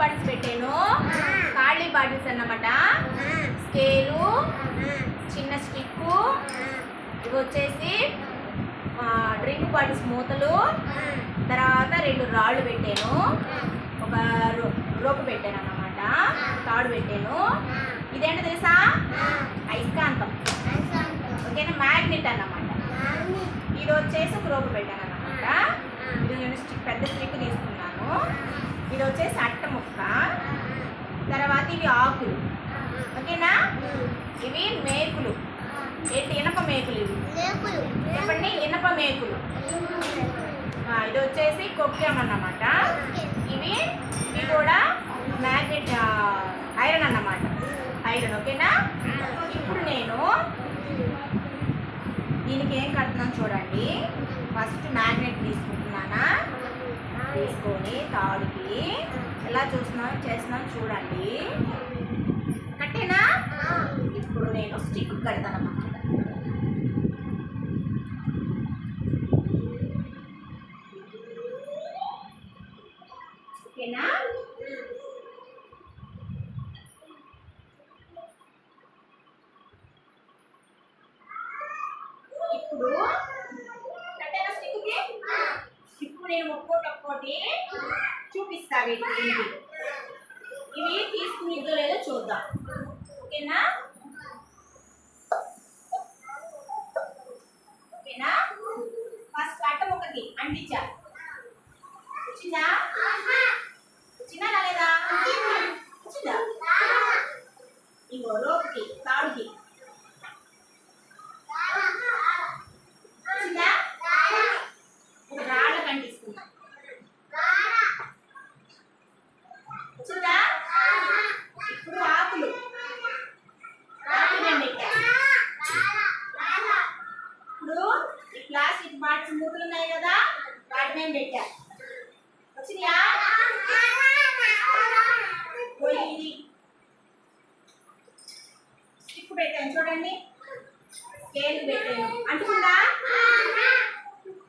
Bottles పెట్టాను. ఖాళీ bottles అన్నమాట. స్కేలు చిన్న స్టిక్కు ఇవి వచ్చేసి డ్రింక్ బాటిల్స్ మూతలు. తర్వాత రెండు రాళ్ళు పెట్టాను. ఒక రోపు పెట్టాను అన్నమాట. తాడు పెట్టాను. ఇదేంటో తెలుసా? అయస్కాంతం ఓకేనా? మ్యాగ్నెట్ అన్నమాట. ఇది వచ్చేసి ఒక రోపు పెట్టాను అన్నమాట. ఇది నేను స్టిక్ పెద్ద స్టిక్ తీసుకున్నాను. ఇది వచ్చేసి తర్వాత ఇవి ఆకులు ఓకేనా? ఇవి మేకులు. ఏంటి ఇనప మేకులు ఇవి? చెప్పండి ఇనప మేకులు. ఇది వచ్చేసి కొక్కేమన్నమాట ఇవి ఇవి కూడా మ్యాగ్నెట్ ఐరన్ అన్నమాట. ఐరన్ ఓకేనా? ఇప్పుడు నేను దీనికి ఏం కడుతున్నాను చూడండి. ఫస్ట్ మ్యాగ్నెట్ తీసుకుంటున్నానా? తీసుకొని తాడుకి ఎలా చూస్తున్నాను చేస్తున్నాను చూడండి. కట్టేనా? ఇప్పుడు నేను స్టిక్ కడతాను అన్నమాట. ఓకేనా? ఇప్పుడు కట్టేనా స్టిక్కి ఇప్పుడు నేను ఒక్కోటి ఒక్కోటి చూపిస్తా వీటి ఇవి తీసుకునిద్దో లేదో చూద్దాం. ఓకేనా? ఓకేనా? ఫస్ట్ అట్ట ఒకటి అంటించా. వచ్చిందా? వచ్చిందా రాలేదా? వచ్చిందా? ఇగో రోప్కి తాడుకి వచ్చిందా ఒక రాళ్ళ కంటిస్తున్నా వచ్చిందా ఇప్పుడు ఆకులు ఆకులు నేను పెట్టా ఇప్పుడు ఈ ప్లాస్టిక్ బాటిల్స్ మూతలు ఉన్నాయి కదా వాటి మీద పెట్టా వచ్చినాయా పోయింది స్టిక్ పెట్టాను చూడండి. స్కేల్ పెట్టాను అంటుకుందా?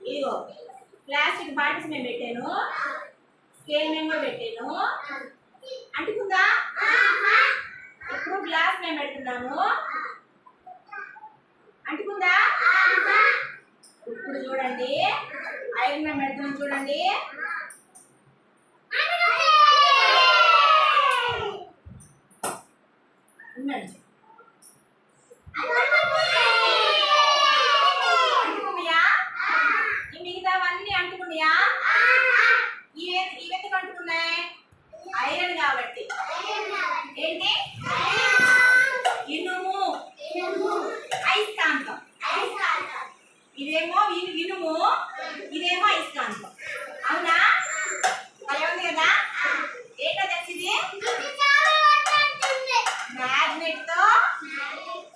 ఇదిగో. ప్లాస్టిక్ బాటిల్స్ మేము పెట్టాను. స్కేల్ మేము కూడా పెట్టాను. అంటుకుందా? ఇప్పుడు గ్లాస్ మేము పెడుతున్నాము. అంటుకుందా? ఇప్పుడు చూడండి. ఐరన్ పెడతాం పెడుతున్నాం చూడండి. ఉండండి. మిగతావన్నీ అంటుకున్నాయా? ఇవెందుకు అంటుకున్నాయి? ఐరన్ కాబట్టి. ఏంటి? ఇనుము. get the